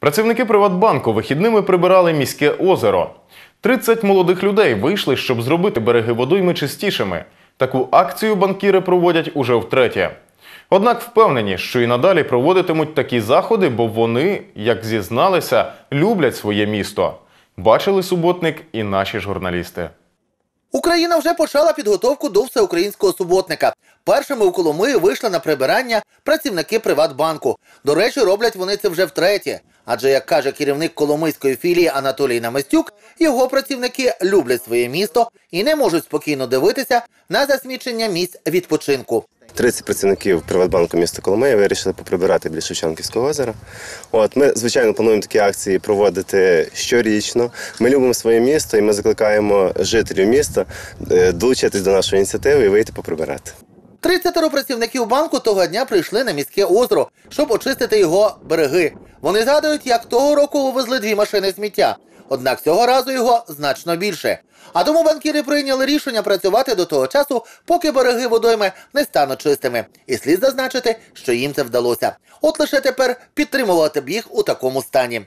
Працівники Приватбанку вихідними прибирали міське озеро. 30 молодих людей вийшли, щоб зробити береги водойми чистішими. Таку акцію банкіри проводять уже втретє. Однак впевнені, що і надалі проводитимуть такі заходи, бо вони, як зізналися, люблять своє місто. Бачили суботник і наші журналісти. Україна вже почала підготовку до всеукраїнського суботника. Першими у Коломиї вийшли на прибирання працівники Приватбанку. До речі, роблять вони це вже втретє. Адже, як каже керівник Коломийської філії Анатолій Наместюк, його працівники люблять своє місто і не можуть спокійно дивитися на засмічення місць відпочинку. 30 працівників Приватбанку міста Коломия вирішили поприбирати біля Шевченківського озера. От ми, звичайно, плануємо такі акції проводити щорічно. Ми любимо своє місто і ми закликаємо жителів міста е, долучитись до нашої ініціативи і вийти поприбирати. 30 працівників банку того дня прийшли на міське озеро, щоб очистити його береги. Вони згадують, як того року увезли дві машини сміття. Однак цього разу його значно більше. А тому банкіри прийняли рішення працювати до того часу, поки береги водойми не стануть чистими. І слід зазначити, що їм це вдалося. От лише тепер підтримувати б їх у такому стані.